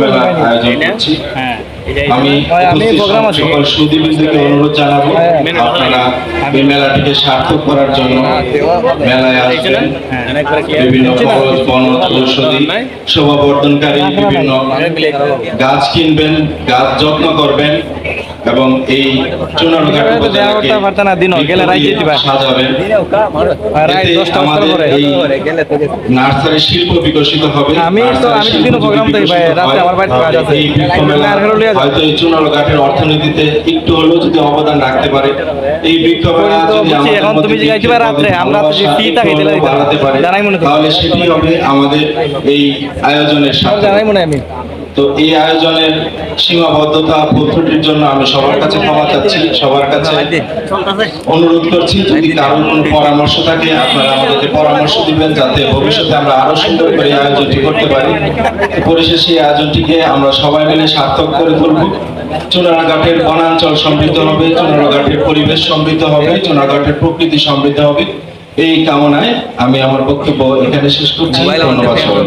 মেলা আয়োজন করছি। হ্যাঁ আমি। সকল সুদীবৃন্দকে অনুরোধ জানাব হ্যাঁ। আপনারা এই মেলাটিকে সার্থক করার জন্য মেলায় আসবেন। হ্যাঁ। বিভিন্ন খরচ বনজ ঔষধি শোভাবর্ধনকারী বিভিন্ন গাছ কিনবেন গাছ যত্ন করবেন। এবং এই এই নার্সারি শিল্প বিকশিত হবে। আমি তো- আমি ভাই, রাতে আমার বাড়িতে কাজ আছে। হয়তো এই অর্থনীতিতে একটু হলেও যদি অবদান রাখতে পারে। এই যদি এখন তুমি পারো আমরা তো ফি দিলে বাড়াতে পারে। মনে। তাহলে সেটি হবে আমাদের এই আয়োজনের সাথে। জানাই মনে হয় আমি। তো এই আয়োজনের সীমাবদ্ধতা ত্রুটির জন্য আমি সবার কাছে ক্ষমা চাচ্ছি সবার কাছে অনুরোধ করছি যদি কারোর কোনো পরামর্শ থাকে আপনারা আমাদেরকে পরামর্শ দিবেন যাতে ভবিষ্যতে আমরা আরও সুন্দর করে আয়োজনটি করতে পারি। পরিশেষে এই আয়োজনটিকে আমরা সবাই মিলে সার্থক করে তুলব। চুনারঘাটের বনাঞ্চল সমৃদ্ধ হবে চুনারঘাটের পরিবেশ সমৃদ্ধ হবে চুনারঘাটের প্রকৃতি সমৃদ্ধ হবে। এই কামনায় আমি আমার বক্তব্য এখানে শেষ করছি। ধন্যবাদ সবাই